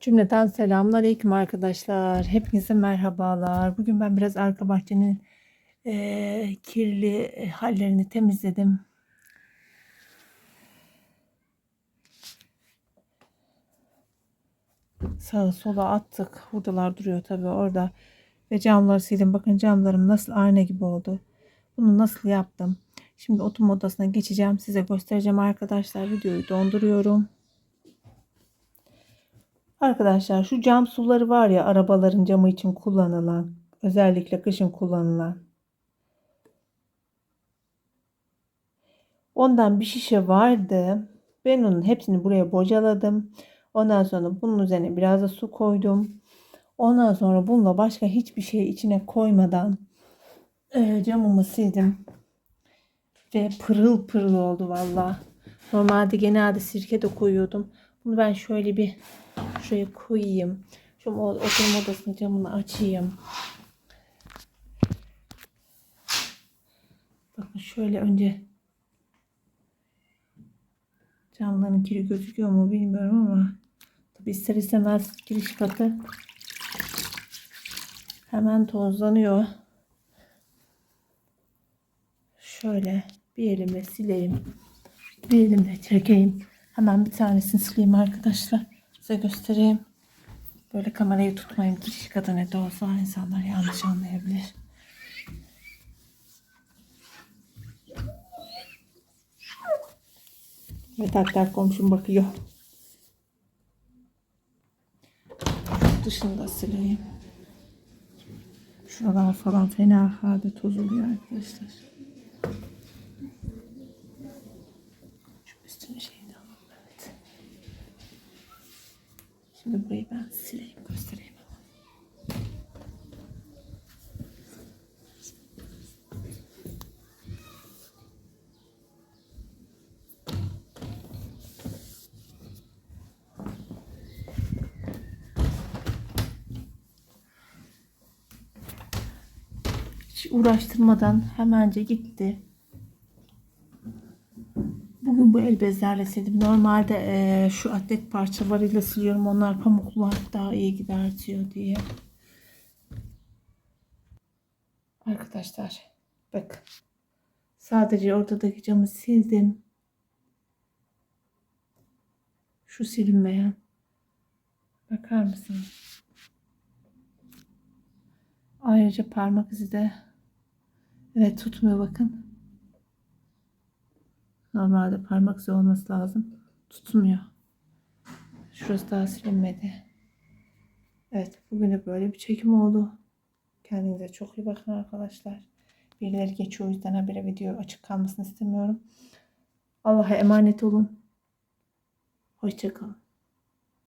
Cümleten selamünaleyküm arkadaşlar. Hepinize merhabalar. Bugün ben biraz arka bahçenin eee, kirli hallerini temizledim. Sağa sola attık. Hurdalar duruyor tabii orada. Ve camları sildim. Bakın camlarım nasıl ayna gibi oldu. Bunu nasıl yaptım? Şimdi oturma odasına geçeceğim. Size göstereceğim arkadaşlar. Videoyu donduruyorum. Arkadaşlar şu cam suları var ya arabaların camı için kullanılan özellikle kışın kullanılan ondan bir şişe vardı. Ben onun hepsini buraya bocaladım. Ondan sonra bunun üzerine biraz da su koydum. Ondan sonra bununla başka hiçbir şey içine koymadan e, camımı sildim. Ve pırıl pırıl oldu valla. Normalde genelde sirke de koyuyordum. Bunu ben şöyle bir şuraya koyayım. Şu oturma odasının camını açayım. Bakın şöyle önce camların kiri gözüküyor mu bilmiyorum ama tabi ister istemez giriş katı hemen tozlanıyor. Şöyle bir elimle sileyim. Bir elimle çekeyim. Hemen bir tanesini sileyim arkadaşlar. Size göstereyim. Böyle kamerayı tutmayayım. Giriş katı ne de olsa insanlar yanlış anlayabilir. Evet hatta komşum bakıyor. Dışını da sileyim. Şuralar falan fena halde toz oluyor arkadaşlar. Şimdi burayı ben sileyim göstereyim. Hiç uğraştırmadan hemence gitti. Bugün bu el bezlerle sildim. Normalde eee, şu atlet parçalarıyla siliyorum. Onlar pamuklar daha iyi gider diyor diye. Arkadaşlar bak. Sadece ortadaki camı sildim. Şu silinmeyen. Bakar mısınız? Ayrıca parmak izi de evet tutmuyor bakın. Normalde parmak izi olması lazım. Tutmuyor. Şurası daha silinmedi. Evet bugün de böyle bir çekim oldu. Kendinize çok iyi bakın arkadaşlar. Birileri geçiyor o yüzden habire video açık kalmasını istemiyorum. Allah'a emanet olun. Hoşçakalın.